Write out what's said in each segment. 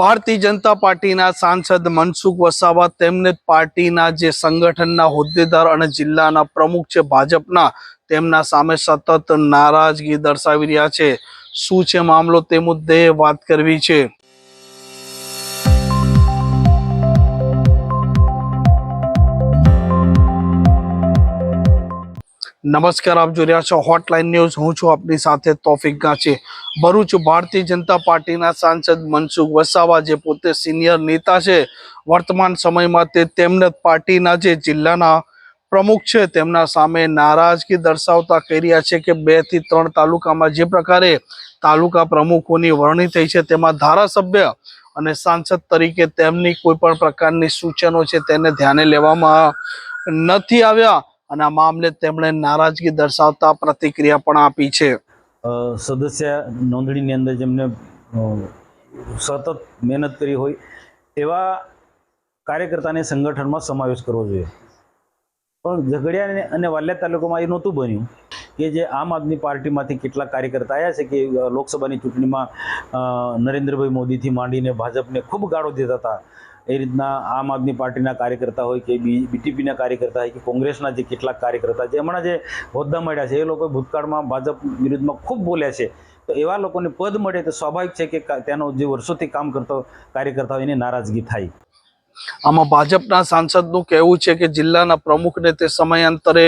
ભારતીય જનતા પાર્ટીના સાંસદ મનસુખ વસાવા તેમને પાર્ટીના જે સંગઠનના હોદ્દેદાર અને જિલ્લાના પ્રમુખ છે ભાજપના, તેમના સામે સતત નારાજગી દર્શાવી રહ્યા છે. શું છે મામલો? તે મુદ્દે વાત કરવી છે. નમસ્કાર, આપ જોઈ રહ્યા છો હોટલાઇન ન્યૂઝ હું છું આપની સાથે તોફિક ગાંચી ભરૂચ ભારતીય જનતા પાર્ટીના સાંસદ મનસુખ વસાવા જે પોતે સિનિયર નેતા છે, વર્તમાન સમયમાં તે તેમને પાર્ટીના જે જિલ્લાના પ્રમુખ છે, તેમના સામે નારાજગી દર્શાવતા કહી રહ્યા છે કે બેથી ત્રણ તાલુકામાં જે પ્રકારે તાલુકા પ્રમુખોની વરણી થઈ છે, તેમાં ધારાસભ્ય અને સાંસદ તરીકે તેમની કોઈ પણ પ્રકારની સૂચનો છે, તેને ધ્યાને લેવામાં નથી આવ્યા. અને આ મામલે તેમણે નારાજગી દર્શાવતા પ્રતિક્રિયા પણ આપી છે. સદસ્ય નોંધણીની અંદર જેમને સતત મહેનત કરી હોય, એવા કાર્યકર્તાને સંગઠનમાં સમાવેશ કરવો જોઈએ. પણ ઝઘડિયા અને વાલિયા તાલુકામાં એ નહોતું બન્યું. કે જે આમ આદમી પાર્ટીમાંથી કેટલાક કાર્યકર્તા આવ્યા છે કે લોકસભાની ચૂંટણીમાં નરેન્દ્રભાઈ મોદીથી માંડીને ભાજપને ખૂબ ગાળો દેતા હતા. એ રીતના આમ આદમી પાર્ટીના કાર્યકર્તા હોય કે બી બીટીપીના કાર્યકર્તા હોય કે કોંગ્રેસના જે કેટલાક કાર્યકર્તા જે હમણાં જે હોદ્દા મળ્યા છે, એ લોકો ભૂતકાળમાં ભાજપ વિરુદ્ધમાં ખૂબ બોલ્યા છે. તો એવા લોકોને પદ મળે તો સ્વાભાવિક છે કે તેનો જે વર્ષોથી કામ કરતો કાર્યકર્તા હોય એને નારાજગી થાય. આમાં ભાજપના સાંસદનું કહેવું છે કે જિલ્લાના પ્રમુખને તે સમયાંતરે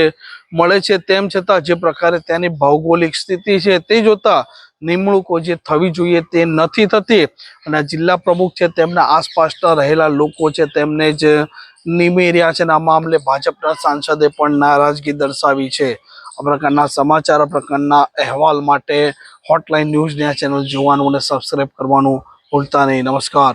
મળે છે તેમ છતાં જે પ્રકારે તેની ભૌગોલિક સ્થિતિ છે તે જોતા નિમણૂકો જે થવી જોઈએ તે નથી થતી અને જિલ્લા પ્રમુખ છે તેમના આસપાસના રહેલા લોકો છે તેમને જ નિમી રહ્યા છે અને આ મામલે ભાજપના સાંસદે પણ નારાજગી દર્શાવી છે. આ પ્રકારના સમાચાર, આ પ્રકારના અહેવાલ માટે હોટલાઇન ન્યૂઝની આ ચેનલ જોવાનું અને સબસ્ક્રાઈબ કરવાનું ભૂલતા નહીં. નમસ્કાર.